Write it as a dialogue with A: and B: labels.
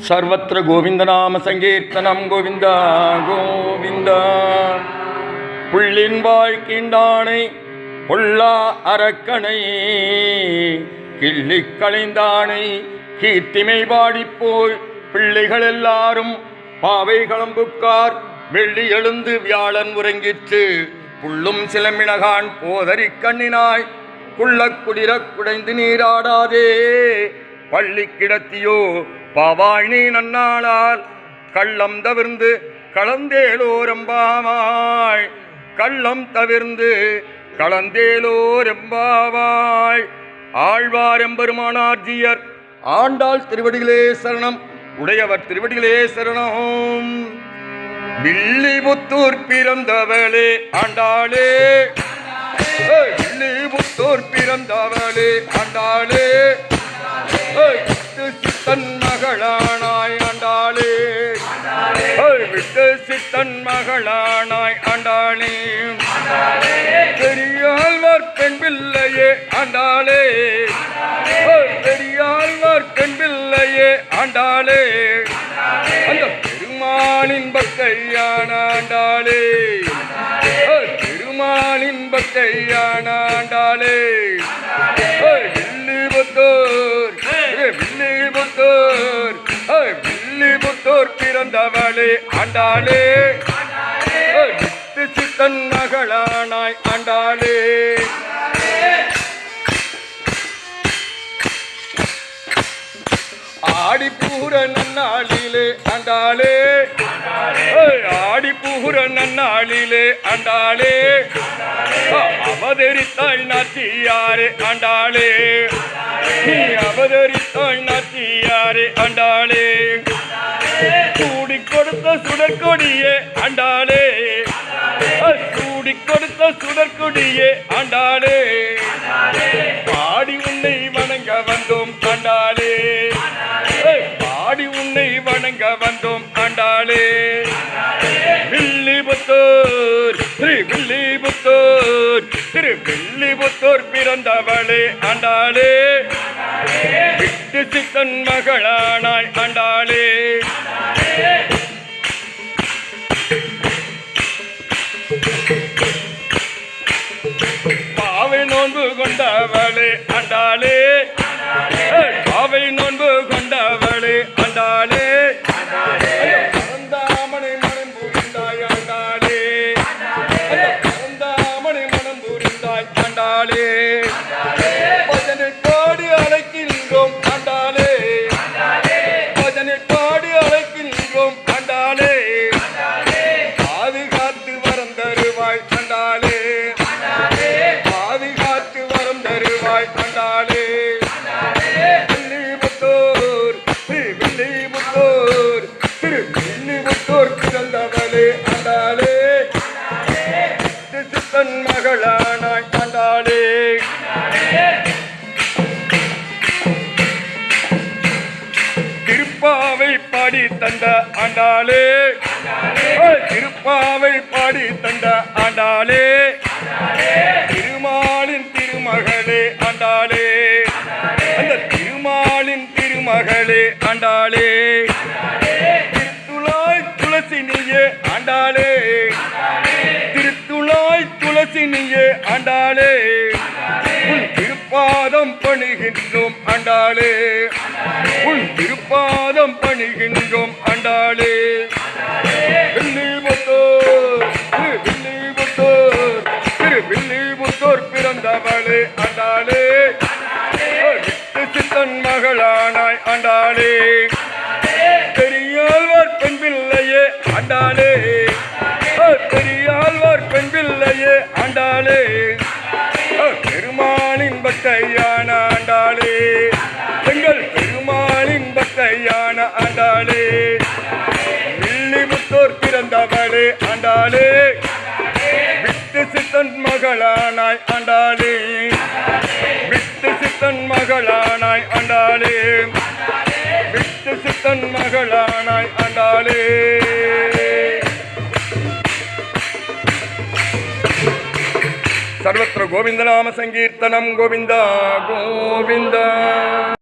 A: सर्वत्र गोविन्दनामसङ्कीर्तनं गोविन्द गोविन्द புள்ளின் வாழ்க்கின்றானை பொல்லா அரக்கனை கிள்ளிக் களைந்தானை கீர்த்திமை பாடிப்போய் பிள்ளைகள் எல்லாரும் பாவை களம்புக்கார் வெள்ளி எழுந்து வியாழன் உறங்கிற்று புள்ளும் சிலம்பினகான் போதறி கண்ணினாய் குள்ளக் குளிரக் குடைந்து நீராடாதே பள்ளி கிடத்தியோ பாவாய் நன்னாளால் கள்ளம் தவிர்ந்து கலந்தேலோரம்பாவாய். கள்ளம் தவிர்ந்து களந்தேலோரம்பாவாய் ஆழ்வாரெம்பெருமானார்ஜியர் ஆண்டாள் திருவடிகளே சரணம். உடையவர் திருவடிகளே சரணம். வில்லிபுத்தூர் பிறந்தவளே ஆண்டாளே. வில்லிபுத்தூர் பிறந்தவளே ஆண்டாளே. சித்தன் மகளானாய் ஆண்டாளே. விட்டு சித்தன் மகளானாய் ஆண்டாளே. பெரியாழ்வார் பெண் பிள்ளையே ஆண்டாளே. பெரியாழ்வார் பெண் பிள்ளையே ஆண்டாளே. அந்த பெருமாளின் பக்தையான ஆண்டாளே. பெருமாளின் பக்தையான பிறந்தவளே ஆண்டாளே. வித்து சித்தன் மகளானாய் ஆண்டாளே. ஆடி பூர நன்னாளிலே ஆண்டாளே. ஏய், ஆடி பூர நன்னாளிலே ஆண்டாளே. ஆ, அவதரித்தாய் நாச்சியாரே ஆண்டாளே. நீ அவதரித்தாய் நாத்தியாரே ஆண்டாளே. கொடுத்த சுடற்கொடியே ஆண்டாளே. ஆ, சூடி கொடுத்த சுடற்கொடியே ஆண்டாளே. பாடி உன்னை வணங்க வந்தோம் ஆண்டாளே. பாடி உன்னை வணங்க வந்தோம் ஆண்டாளே. வில்லிபுத்தூர் ஸ்ரீ வில்லிபுத்தூர் திரு வில்லிபுத்தூர் பிறந்தவளே ஆண்டாளே. விட்டு சித்தன் மகளானாய் ஆண்டாளே. நோன்பு மகளானாய் ஆண்டாளே திருப்பாவை பாடி தந்த ஆண்டாளே. திருப்பாவை பாடி தந்த ஆண்டாளே. திருமாலின் திருமகளே ஆண்டாளே. அந்த திருமாலின் திருமகளே ஆண்டாளே. திருத்துளாய் துளசினியே ஆண்டாளே. உன் திருப்பாதம் பணிகின்றோம் ஆண்டாளே. உன் திருப்பாதம் பணிகின்றோம் ஆண்டாளே. வில்லிபுத்தூர் பிறந்தவளே ஆண்டாளே. சித்தன் மகளானாய் அண்டாளே பெரியாழ்வார் பெண் பிள்ளையே பெரியாழ்வார் பெண் பிள்ளையே ஆண்டாளே. வில்லி முத்தோர் பிறந்தவளே ஆண்டாளே. வித்து சித்தன் மகளானாய் ஆண்டாளே. வித்து சித்தன் மகளானாய் ஆண்டாளே. வித்து சித்தன் மகளானாய் ஆண்டாளே. சர்வத்திர கோவிந்தநாம சங்கீர்த்தனம் கோவிந்தா கோவிந்தா.